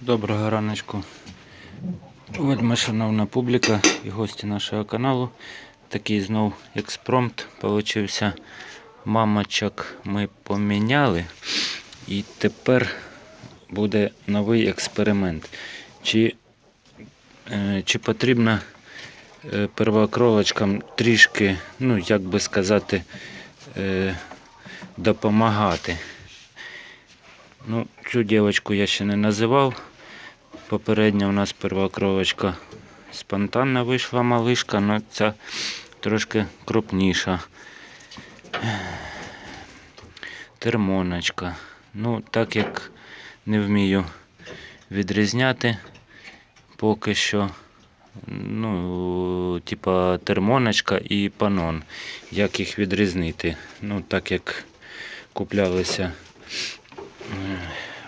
Доброго раночку. Вельми шановна публіка і гості нашого каналу. Такий знов експромт получився. Мамочок ми поміняли. І тепер буде новий експеримент. Чи, е, чи потрібно е, первокровочкам трішки, ну як би сказати, е, допомагати. Ну, цю дівчинку я ще не називав. Попередня у нас первокровочка спонтанна вийшла малишка, але ця трошки крупніша. Термоночка. Ну, так як не вмію відрізняти поки що. Ну, типа термоночка і панон. Як їх відрізнити? Ну, так як куплялися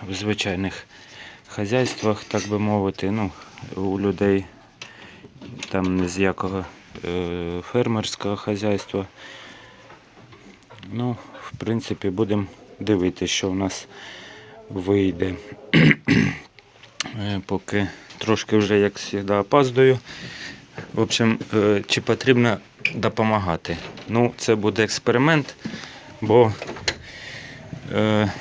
в звичайних хазяйствах, так би мовити, ну, у людей там не з якого е, фермерського хазяйства. Ну, в принципі, будемо дивитися, що в нас вийде. Е, Поки трошки вже, як завжди, опаздую. В общем, е, чи потрібно допомагати? Ну, це буде експеримент, бо, е,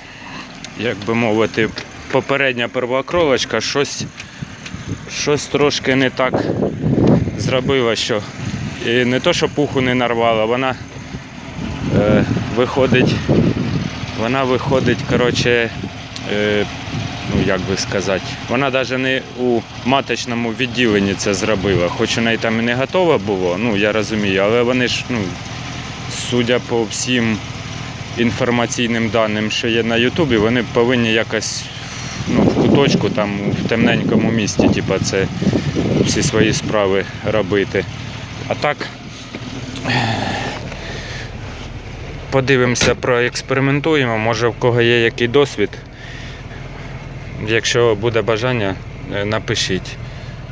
як би мовити, попередня первоокровочка щось, щось трошки не так зробила, що і не то, що пуху не нарвала, вона е, виходить, вона виходить, коротше, е, ну як би сказати, вона навіть не у маточному відділенні це зробила, хоч у неї там і не готово було, ну я розумію, але вони ж, ну, судя по всім інформаційним даним, що є на Ютубі, вони повинні якось ну, в куточку, там в темненькому місті, типу, це всі свої справи робити. А так подивимося, проекспериментуємо, може в кого є який досвід. Якщо буде бажання, е, напишіть.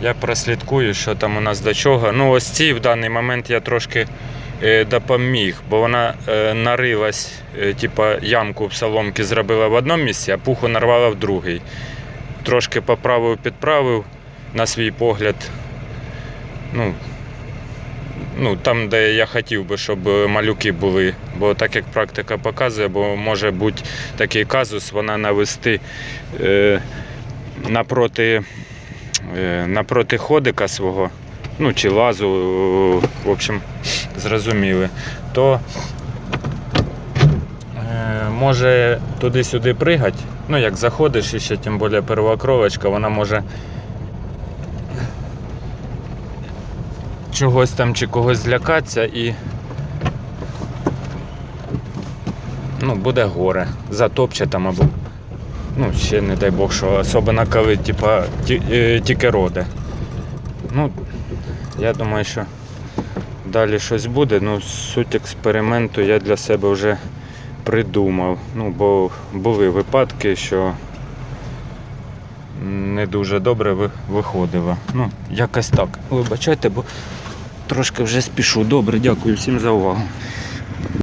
Я прослідкую, що там у нас до чого. Ну, ось ці в даний момент я трошки допоміг, бо вона е, нарилась, е, типа ямку в соломки зробила в одному місці, а пуху нарвала в другий. Трошки поправив, підправив на свій погляд. Ну, ну, там, де я хотів би, щоб малюки були. Бо так як практика показує, бо може бути такий казус, вона навести е, напроти, е, напроти ходика свого, ну чи лазу, в общем, зрозуміли, то е, може туди-сюди пригати. Ну, як заходиш, і ще тим більше первокровочка, вона може чогось там чи когось злякатися і ну, буде горе. Затопче там або ну, ще не дай Бог, що особливо коли типа, е, тільки роде. Ну, я думаю, що далі щось буде. Ну, суть експерименту я для себе вже придумав. Ну, бо були випадки, що не дуже добре ви- виходило. Ну, якось так. Вибачайте, бо трошки вже спішу. Добре, дякую всім за увагу.